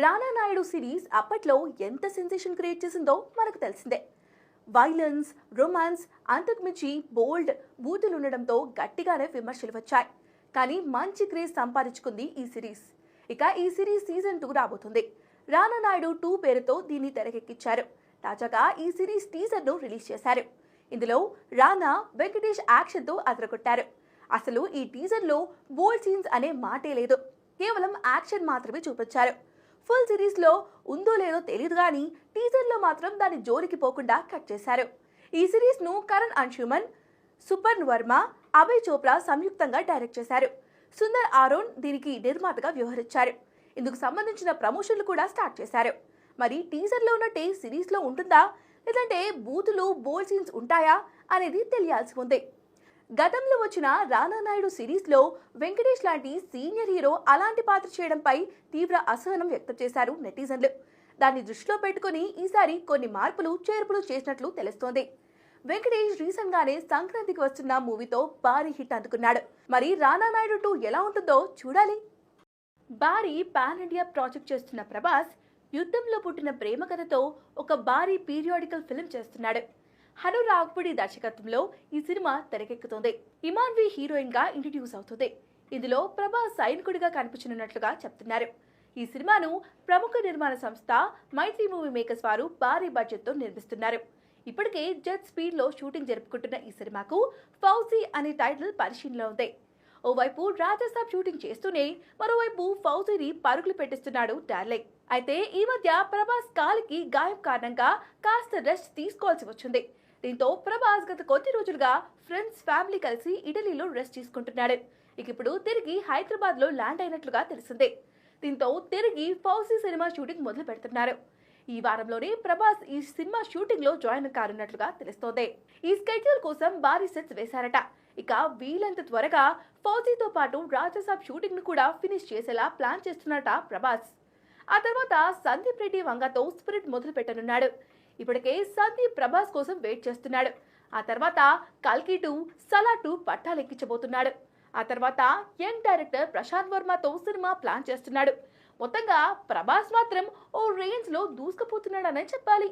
రానా Naidu series అప్పట్లో ఎంత sensation create చేసిందో మనకు తెలిసిందే. వైలెన్స్ రొమాన్స్ అంతకుమించి బోల్డ్ బూతులు ఉండడంతో గట్టిగానే విమర్శలు వచ్చాయి. కానీ మంచి క్రేజ్ సంపాదించుకుంది ఈ సిరీస్. ఇక ఈ సిరీస్ సీజన్ టూ రాబోతుంది. రానా నాయుడు టూ పేరుతో దీన్ని తెరకెక్కించారు. తాజాగా ఈ సిరీస్ టీజర్ను రిలీజ్ చేశారు. ఇందులో రానా వెంకటేష్ యాక్షన్తో అదరగొట్టారు. అసలు ఈ టీజర్లో బోల్డ్ సీన్స్ అనే మాటే లేదు. కేవలం యాక్షన్ మాత్రమే చూపించారు. ఫుల్ సిరీస్లో ఉందో లేదో తెలియదు కానీ టీజర్లో మాత్రం దాని జోలికి పోకుండా కట్ చేశారు. ఈ సిరీస్ను కరణ్ అంశుమన్ సుపర్న్ వర్మ అభయ్ చోప్రా సంయుక్తంగా డైరెక్ట్ చేశారు. సుందర్ ఆరోన్ దీనికి నిర్మాతగా వ్యవహరించారు. ఇందుకు సంబంధించిన ప్రమోషన్లు కూడా స్టార్ట్ చేశారు. మరి టీజర్లో ఉన్నట్టే సిరీస్లో ఉంటుందా? లేదంటే బూతులు బోల్డ్ సీన్స్ ఉంటాయా? అనేది తెలియాల్సి ఉంది. గతంలో వచ్చిన రానా నాయుడు సిరీస్లో వెంకటేష్ లాంటి సీనియర్ హీరో అలాంటి పాత్ర చేయడంపై తీవ్ర అసహనం వ్యక్తం చేశారు నెటిజన్లు. దాన్ని దృష్టిలో పెట్టుకుని ఈసారి కొన్ని మార్పులు చేర్పులు చేసినట్లు తెలుస్తోంది. వెంకటేష్ రీసెంట్ గానే సంక్రాంతికి వస్తున్న మూవీతో భారీ హిట్ అందుకున్నాడు. మరి రానా నాయుడు టూ ఎలా ఉంటుందో చూడాలి. భారీ పాన్ ఇండియా ప్రాజెక్ట్ చేస్తున్న ప్రభాస్ యుద్ధంలో పుట్టిన ప్రేమ కథతో ఒక భారీ పీరియాడికల్ ఫిల్మ్ చేస్తున్నాడు. హను రాఘపుడి దర్శకత్వంలో ఈ సినిమా తెరకెక్కుతోంది. ఇమాన్వి హీరోయిన్గా ఇంట్రడ్యూస్ అవుతుంది. ఇందులో ప్రభాస్ సైనికుడిగా కనిపించనున్నట్లుగా చెప్తున్నారు. ఈ సినిమాను ప్రముఖ నిర్మాణ సంస్థ మైత్రి మూవీ మేకర్స్ వారు భారీ బడ్జెట్తో నిర్మిస్తున్నారు. ఇప్పటికే జెట్ స్పీడ్లో షూటింగ్ జరుపుకుంటున్న ఈ సినిమాకు ఫౌజీ అనే టైటిల్ పరిశీలనలో ఉంది. ఓవైపు రాజాసాబ్ షూటింగ్ చేస్తూనే మరోవైపు ఫౌజీని పరుగులు పెట్టిస్తున్నాడు డార్లింగ్ అయితే ఈ మధ్య ప్రభాస్ కాలికి గాయం కారణంగా కాస్త రెస్ట్ తీసుకోవాల్సి వచ్చింది. దీంతో ప్రభాస్ గత కొద్ది రోజులుగా ఫ్రెండ్స్ ఫ్యామిలీ కలిసి ఇటలీలో రెస్ట్ తీసుకుంటున్నాడు. ఇక ఇప్పుడు తిరిగి హైదరాబాద్లో ల్యాండ్ అయినట్లుగా తెలిసిందే. దీంతో తిరిగి ఫౌజీ సినిమా షూటింగ్ మొదలు పెడుతున్నారు. ఈ వారంలోనే ప్రభాస్ ఈ సినిమా షూటింగ్లో జాయిన్ కానున్నట్లుగా తెలుస్తోంది. ఈ స్కెడ్యూల్ కోసం భారీ సెట్స్ వేశారట. ఇక వీలంత త్వరగా ఫౌజీతో పాటు రాజసాబ్ షూటింగ్ను కూడా ఫినిష్ చేసేలా ప్లాన్ చేస్తున్నట ప్రభాస్. ఆ తర్వాత సందీప్ రెడ్డి వంగతో స్పిరిట్ మొదలు పెట్టనున్నాడు ఇప్పటికే సందీప్ ప్రభాస్ కోసం వెయిట్ చేస్తున్నాడు. ఆ తర్వాత కల్కి టూ సలా టూ పట్టాలెక్కించబోతున్నాడు. ఆ తర్వాత యంగ్ డైరెక్టర్ ప్రశాంత్ వర్మతో సినిమా ప్లాన్ చేస్తున్నాడు. మొత్తంగా ప్రభాస్ మాత్రం ఓ రేంజ్లో దూసుకుపోతున్నాడనే చెప్పాలి.